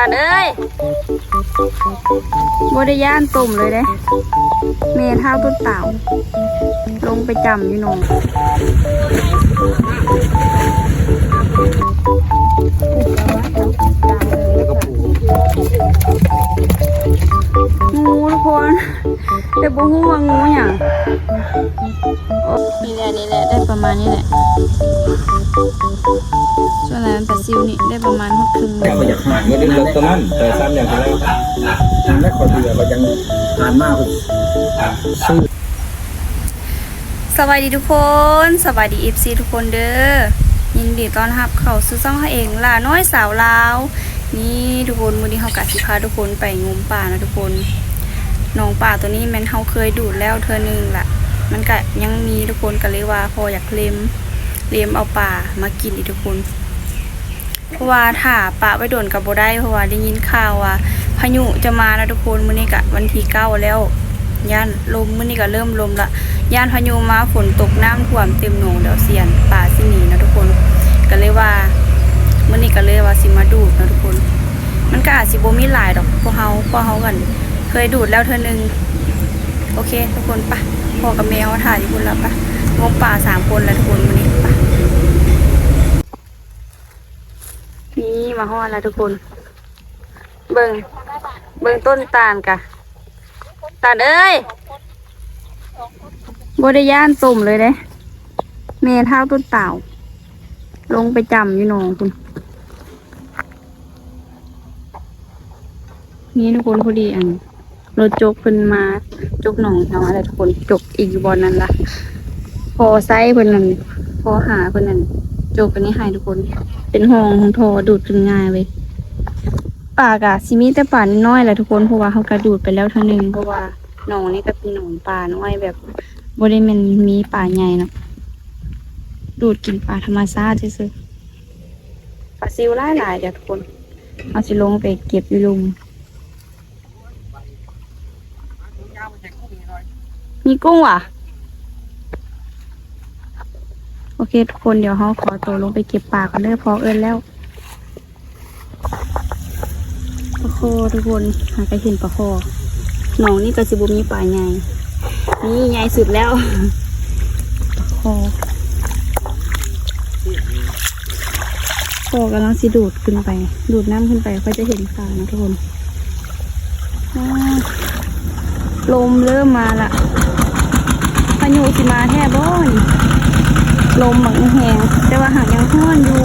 ตาเอ้ยบได้ย่านตุ่มเลยเด้เมเท่าต้นเต่า ลงไปจำอยู่หนงงูทุกคนแต่บ่ฮู้ว่างูหยังโอ้นี่แหละนี่แหละได้ประมาณนี้แหละ ส่วนอะไรมันปลาซิวนี่ได้ประมาณหกครึ่งโลอยากไปอยากหาเงินเดือนตัวนั้นแต่ซ้ำอย่างที่แล้วทางแรกคนเดียวก็ยังทานมากเลยซื้อสวัสดีทุกคนสวัสดีเอฟซีทุกคนเด้อยินดีต้อนรับเข้าสู่ช่องเขาเองล่าน้อยสาวลาวนี่ทุกคนวันนี้เขากะสิพาทุกคนไปงมป่านะทุกคนหนองป่าตัวนี้แมันเขาเคยดูดแล้วเธอหนึงละมันก็ยังมีทุกคนก็เลยว่าพออยากเล็มเล็มเอาป่ามากินอีกทุกคน เพราะว่าถ้าปะไว้โดนกับโบได้เพราะว่าได้ยินข่าวว่าพายุจะมานะทุกคนมื้อนี้กะวันที่เก้าแล้วย่านลมมื้อนี้ก็เริ่มลมละย่านพายุมาฝนตกน้ำท่วมเต็มหนองเดี๋ยวเสียนป่าสิหนีนะทุกคนก็เลยว่ามื้อนี้ก็เลยว่าสิมาดูดนะทุกคน มันก็อาจสิบ่มีหลายดอกพวกเฮาพวกเฮากัน เคยดูดแล้วเทื่อนึงโอเค ทุกคนปะพ่อกับแมวถ่ายอยู่พุ่นแล้วปะงมป่าสามคนแล้วทุกคนมื้อนี้ปะ นี่มาฮอดแล้วทุกคน เบิงเบิงต้นตาลกะตาลเอ้ยบได้ย่านตุ่มเลยเด้เมเท่าต้นเต่า ลงไปจำอยู่หนองคุณนี่ทุกคนพอดีอันรถจกเพิ่นมาจกหนองแถวอะไรทุกคนจกอีกบอนนั้นละพอไซส์เพิ่นนั่นพอหาเพิ่นนั่น จกอันนี้ให้ทุกคน เป็นห้องของโทอดูดจนง่ายเว้ยปากอะซิมีแต่ป่าน้อยๆแหละทุกคนเพราะว่าเขากระดูดไปแล้วเท่านึงเพราะว่าหนองนี่ก็เป็นหนองป่าน้อยแบบบริเวณมีป่าใหญ่เนาะดูดกินป่าธรรมชาติซื่อๆปลาซิวหลายๆจ้ะทุกคน เอาสิลงไปเก็บอยู่ลุมมีกุ้งว่ะ โอเค ทุกคนเดี๋ยวเขาขอตัวลงไปเก็บปลากันเด้อพอเอินแล้วปลาโคทุกคนหาไปเห็นปลาโคหนองนี่ก็สิบุมีปลาใหญ่นี่ใหญ่สุดแล้วปลาโคโคกำลังสิดูดขึ้นไป ดูดน้ำขึ้นไปก็จะเห็นปลานะทุกคนว้าวลมเริ่มมาละพายุสิมาแท่บ้อน ลมบังแหงแต่ว่าหางยังห้อนอยู่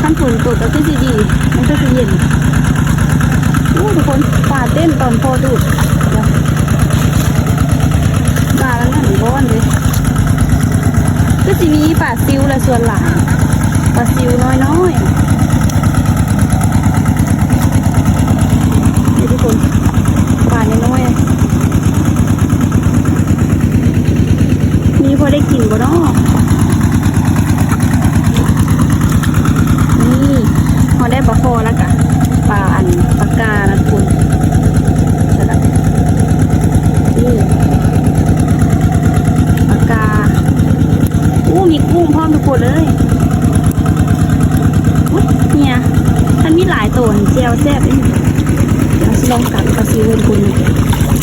ขั้นฝนตกก็คือสิดี มันก็คือเย็นโอ้ทุกคนป่าเต้นตอนพอดูดเดี๋ยวป่าแล้วนั่นร้อนเลยก็จะมีป่าซิวและส่วนหลังป่าซิวน้อยน้อยๆนี่ทุกคนป่าน้อยๆมีพอ ได้กินบ่เนาะนี่พอได้ปลาโคแล้วกะปลาอันปลากานะคุณนี่ปลากาอู้มีกุ้งพร้อมทุกคนเลยอุ๊ยเนี่ยท่านมีหลายตัวนี่เจียวแซ่บเลยเดี๋ยวลองกัดปลาซิวให้คุณ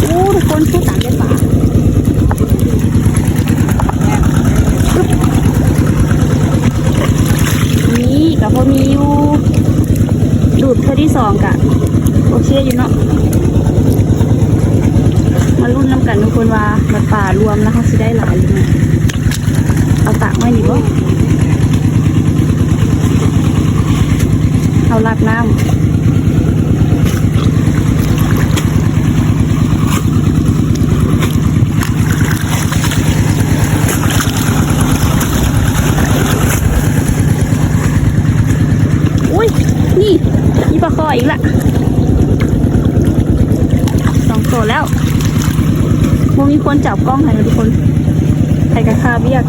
อู้ทุกคนสู้ตามได้ปลา นี่กับพอมีอยู่ดูดเท่าที่สองกะโอเคอยู่เนาะมารุ่นน้ำกันทุก คนว่าบัดป่ารวมแล้วเขาสิได้หลายหรือไงเอาตักไว้นี่บ่เอาลาดน้ำอุ้ยนี่มีปลาคออีกละสองตัวแล้วโมีคนจับกล้องให้นะทุกคนใครกระคาเบียก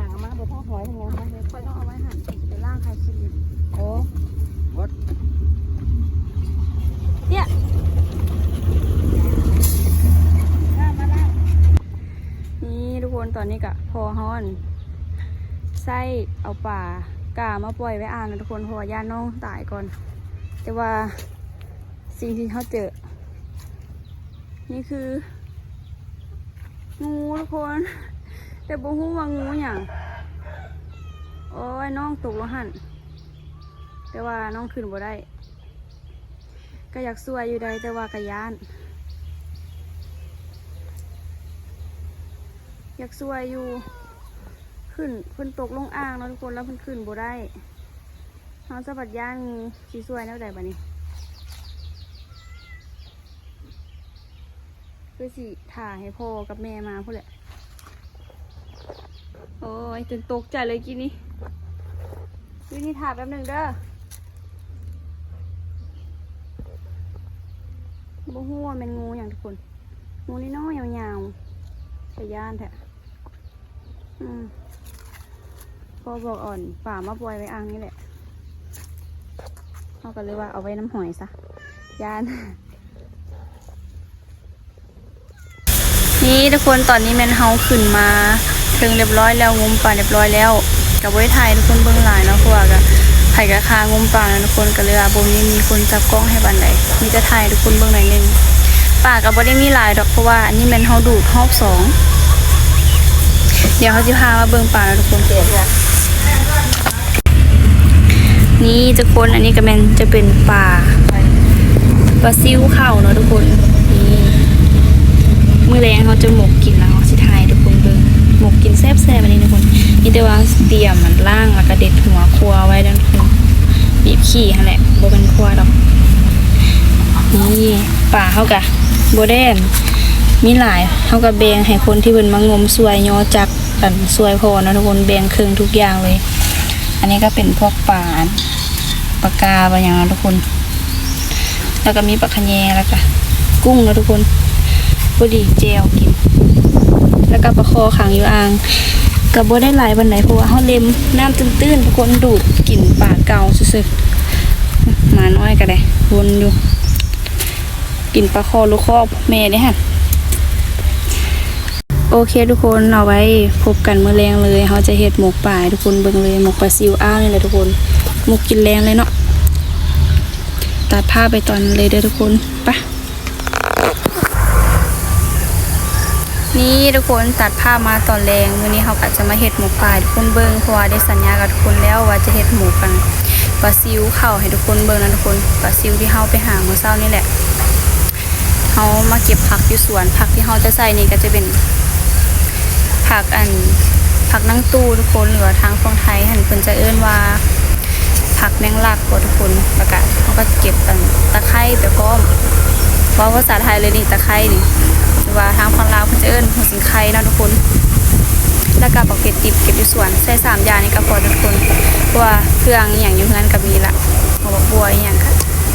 างเอามาบนท้อหอยทำไงคะค่อยต้องเอาไว้หั่นเดี๋ยวล่างใครกินโอ้วัดเนี่ยนี่ทุกคนตอนนี้กะพอฮอนไส้เอาป่ากามาปล่อยไว้อ่านนะทุกคนเพราะว่าย่าน้องตายก่อน แต่ว่าสิ่งที่เขาเจอ นี่คืองูทุกคน แต่บ่ฮู้ว่างูอย่างโอ้ยน้องตกแล้วหันแต่ว่าน้องขึ้นบ่ได้ ก็อยากสวยอยู่ได้แต่ว่ากะยาน อยากสวยอยู่ ขึ้นเพิ่นตกลงอ่างเนาะทุกคนแล้วเพิ่นขึ้นบ่ได้เฮาสะบัดย่านงูสิสวยแนวใดบัดนี้คือสิถ่าให้พ่อกับแม่มาพุ่นแหละ โอ้ยจนตกใจเลยกินนี่วินี่ถ่าแป๊บหนึ่งเด้อบ่ฮู้ว่าเป็นงูอย่างทุกคน งูนี่น้อยยาวๆแต่ย่านแท้อืมพอบอกอ่อนป่ามาปล่อยไว้อ่างนี่แหละเขาก็เลยว่าเอาไว้น้ำหอยซะย่านนี่ทุกคนตอนนี้แมนเฮาขึ้นมา ถึงเรียบร้อยแล้วงมป่าเรียบร้อยแล้วกับไว้ถ่ายทุกคนเบื้องหลายเนาะเพราะว่าก็ถ่กับคางมป่าทุกคนก็เลยว่าบ่มีมีคนจับกล้องให้บันไดมีแต่ถ่ายทุกคนเบื้องหนหนึงป่าก็บ่ได้มีหลายดอกเพราะว่าอันนี้แมนเฮาดูดรอบสองเดี๋ยวเขาจะพามาเบิ่งป่าทุกคนเกนี่ทุกคนอันนี้ก็แมนจะเป็นป่าปลาซิวเข่าเนาะทุกคนนี่ มื้อแรงเขาจะหมกกินแล้วสิทายทุกคนเบิ่งหมกกินแซ่บๆอันนี้ทุกคนนี่ แต่ว่าเตรียมมันล่างแล้วก็เด็ดหัวครัวไว้ดันคุณบีบขี้หั่นแหละโบเป็นครัวดอกนี่ป่าเฮากะบ่ได้อันมีหลายเฮากะแบงให้คนที่เพิ่นมางมสวยยอจักกันสวยพอเนาะทุกคนแบ่งครึ่งทุกอย่างเลย อันนี้ก็เป็นพวกปลาปลากาปลาอย่างนั้นทุกคน แล้วก็มีปลาขะแยแล้วก็กุ้งเนาะทุกคนพอดีเจลกิน แล้วก็ประคอขังอยู่อ่าง กับบ่ได้หลายวันไหนเพราะว่าเขาเล็มน้ำตื้นๆทุกคนดูดกลิ่นป่าเก่าสุดๆมาน้อยก็ได้วนอยู่กลิ่นปลาคอลูกคอแม่เนี่ยฮะโอเคทุกคนเอาไว้พบกันเมื่อแรงเลยเขาจะเฮ็ดหมกป่าทุกคนเบิ่งเลยหมกปลาซิวอ้าวนี่แหละทุกคนหมกกินแรงเลยเนาะตัดผ้าไปตอนนั้นเลยเด้อทุกคนไป นี่ทุกคนตัดภามาตอนแรงวันนี้เขาก็จะมาเฮ็ดหมูป่าทุกคนเบิ่งเพราะว่าได้สัญญากับทุกคนแล้วว่าจะเฮ็ดหมูกันปลาซิวเข่าให้ทุกคนเบิ่งนะทุกคนปลาซิวที่เฮาไปหาเมื่อเช้านี่แหละเฮามาเก็บผักอยู่สวนผักที่เฮาจะใส่นี่ก็จะเป็นผักอันผักนั่งตู้ทุกคนหรือว่าทางฝั่งไทยหันเพิ่นจะเอิ้นว่าผักแมงลักบ่ทุกคนแล้วก็เฮาก็เก็บอันตะไคร้ไปพร้อมเว่าภาษาไทยเลยนี่ตะไคร้นี่ รือว่าทางฝั่งลาวเพิ่นจะเอิ้นหัวสิงไข่เนาะทุกคน แล้วก็บักเก็ตดิบเก็บอยู่สวนใส่สามอย่างนี้ก็พอทุกคนเพราะว่าเครื่องอหย่างอยู่เฮือนก็มีละหัวบักบัวอหย่างก็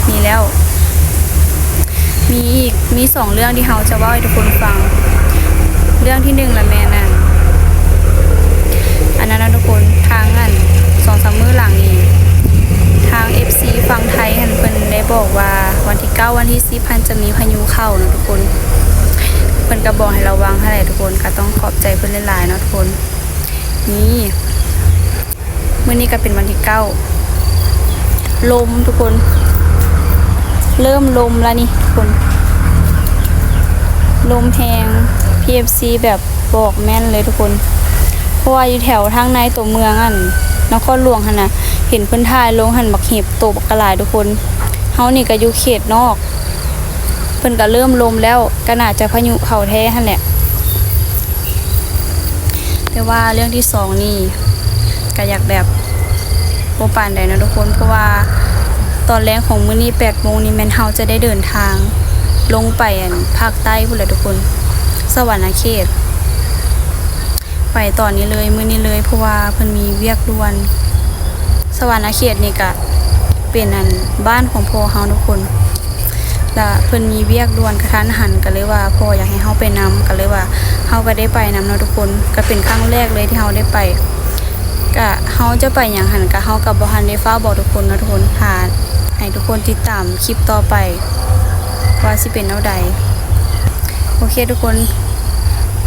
มีแล้ว มีอีกมีสองเรื่องที่เฮาจะเว่าให้ทุกคนฟัง เรื่องที่หนึ่งละแม่นั่นอันนั้นนะทุกคนทางอันสองสามมื้อหลังนี้ทาง FC ฝั่งไทยหันเพิ่นได้บอกว่าวันที่ 9 วันที่10พันจะมีพายุเข้านะทุกคน เพิ่นก็บอกให้ระวังให้หละทุกคนก็ต้องขอบใจเพิ่นหลายๆเนาะทุกคน นี่มื้อนี้ก็เป็นวันที่9ลมทุกคน เริ่มลมแล้วนี่ทุกคน ลมแหง PFC แบบบอกแม่นเลยทุกคนเพราะว่าอยู่แถวทางในตัวเมืองอันนครหลวงหันน่ะเห็นเพิ่นถ่ายลงหันบักเห็บตบักกะลายทุกคนเฮานี่ก็อยู่เขตนอก พิ่นก็เริ่มลมแล้วก็น่าจะพายุเข้าแท้หันแหละแต่ว่าเรื่องที่สองนี่ก็อยากแบบบ่ปานใดนะทุกคนเพราะว่าตอนแรกของมื้อนี้8โมงนี่แมนเฮาจะได้เดินทางลงไปอันภาคใต้พุ่นละทุกคน สวรรณเขต ไปตอนนี้เลยมื้อนี้เลยเพราะว่าเพิ่นมีเวียกด่วน สวรรณเขตนี่ก็เป็นอันบ้านของพ่อเฮาทุกคน แล้วเพิ่นมีเวียกด่วนกระทันหันก็เลยว่าพ่ออยากให้เฮาไปนำก็เลยว่าเฮาก็ได้ไปนำเนาะทุกคนก็เป็นครั้งแรกเลยที่เฮาได้ไปก็เฮาจะไปหยังหันก็เฮาก็บ่ทันได้ฟ้าบอกทุกคนนะทุกคนหาให้ทุกคนติดตามคลิปต่อไป ว่าสิเป็นแนวใดโอเคทุกคน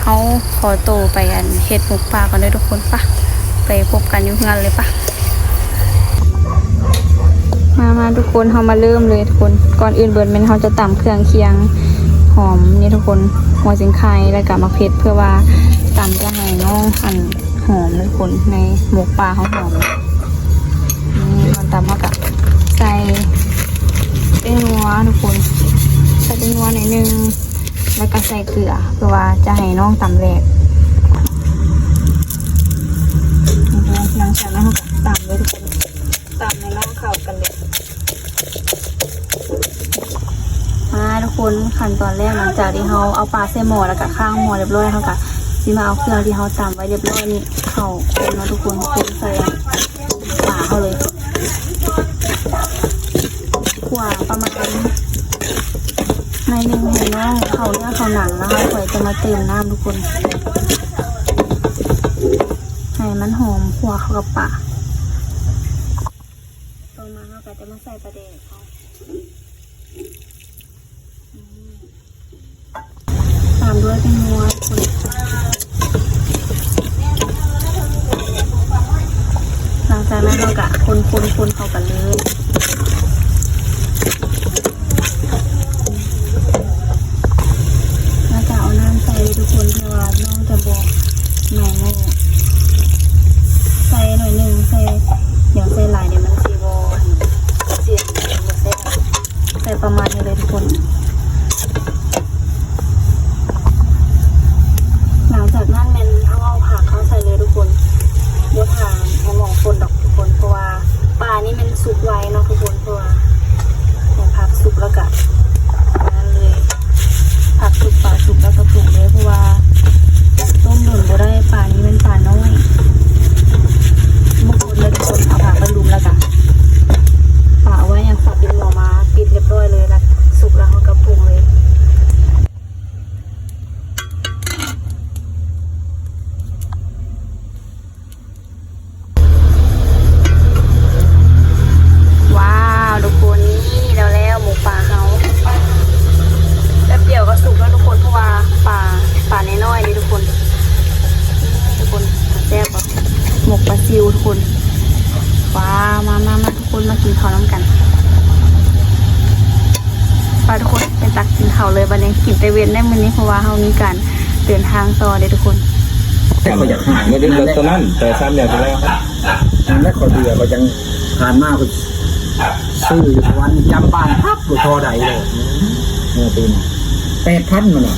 เฮาขอโตวไปอันเฮ็ดหมกปลาก่อนเด้อทุกคนปะไปพบกันอยู่งานเลยปะ ทุกคนเรามาเริ่มเลยทุกคน ก่อนอื่นเบิร์นเมนเราจะตำเครื่องเคียงหอมนี่ทุกคนหัวสิงไคแล้วก็มะเพ็ดเพื่อว่าตำจะให้น้องอันหอมทุกคนในหมกปลาเขาหอมนี่ตอนตำเขากับใส่เต้งนัวทุกคนใส่เต้งนัวหน่อยนึงแล้วก็ใส่เกลือเพื่อว่าจะให้น้องตำแรกหลังจากนั้นเขาก็ตำเลยทุกคน ตามในน้องเข้ากันเลยมาทุก คนขั้นตอนแรกหลังจากที่เขาเอาปลาใส่หม้อแล้วก็ข้างหม้อเรียบร้อยเขาก็สิมาเอาเครื่องที่เขาตำไว้เรียบร้อยนี่เข้าคนนะทุกคนคนใส่ปลาเขาเลยขวาประมาณในหนึ่งให้น้องเขาเนื้อเขาหนังนะคะคอยจะมาเติมน้ำทุกคนให้มันหอมขัวเข้ากับปลาต่อมาเราก็จะมาใส่ประเด็กเขาอืมตามด้วยเป็นนัวคนหลังจากนั้นเราก็คนคนคนเข้ากันเลยแล้วก็เอาน้ำใส่ทุกคนเพื่อว่าน้องจะบอกแม่โม่ใส่หน่อยหนึ่งใส่เดี๋ยวใส่หลายเดี๋ยวมันสีบอเสียงมันใส่ใส่ประมาณนี้เลยทุกคน หลังจากนั้นแมันเอาเอาผักเข้าใส่เลยทุกคนยกทางให้มองคนดอกทุกคนเพราะว่าปลานี่มันสุกไวเนาะทุกคนเพราะว่าให้ผักสุกแล้วก็นั้นเลยผักสุกปลาสุกแล้วก็ปรุงเลยเพราะว่าต้มหนุนบ่ได้ปลานี้เป็นปลาน้อยบางคนเลยทุกคนเอาผักไปลุมแล้วก็ปลาเอาไว้อย่างฝักเป็นหน่อมาปิดเรียบร้อยเลยแล้วสุกแล้วเขาก็ปรุงเลย ว้าวทุกคนนี่แล้วแล้วหมูป่าเฮาแป๊บเดียวก็สุกแล้วทุกคนเพราะว่าป่าป่าน้อยๆนี่ทุกคนทุกคนแซ่บปะหมกปลาซิวทุกคนว้าวมามามาทุกคนมากินข้าวน้ำกันไปทุกคนไปตักกินข้าวเลยบันนี้กินไป เวียนได้มื้อนี้เพราะว่าเฮามีการเดินทางต่อเลยทุกคน แต่ก็อยากหายไม่ได้เลิกตอนนั้น แต่ซ้ำอย่างที่แล้วทางแรกขอเดือก็ยังผ่านมาคือซื้ออยู่วันจำบ้านพับหรือทอใดเลยเมื่อปีน่ะแปดพันมันอะ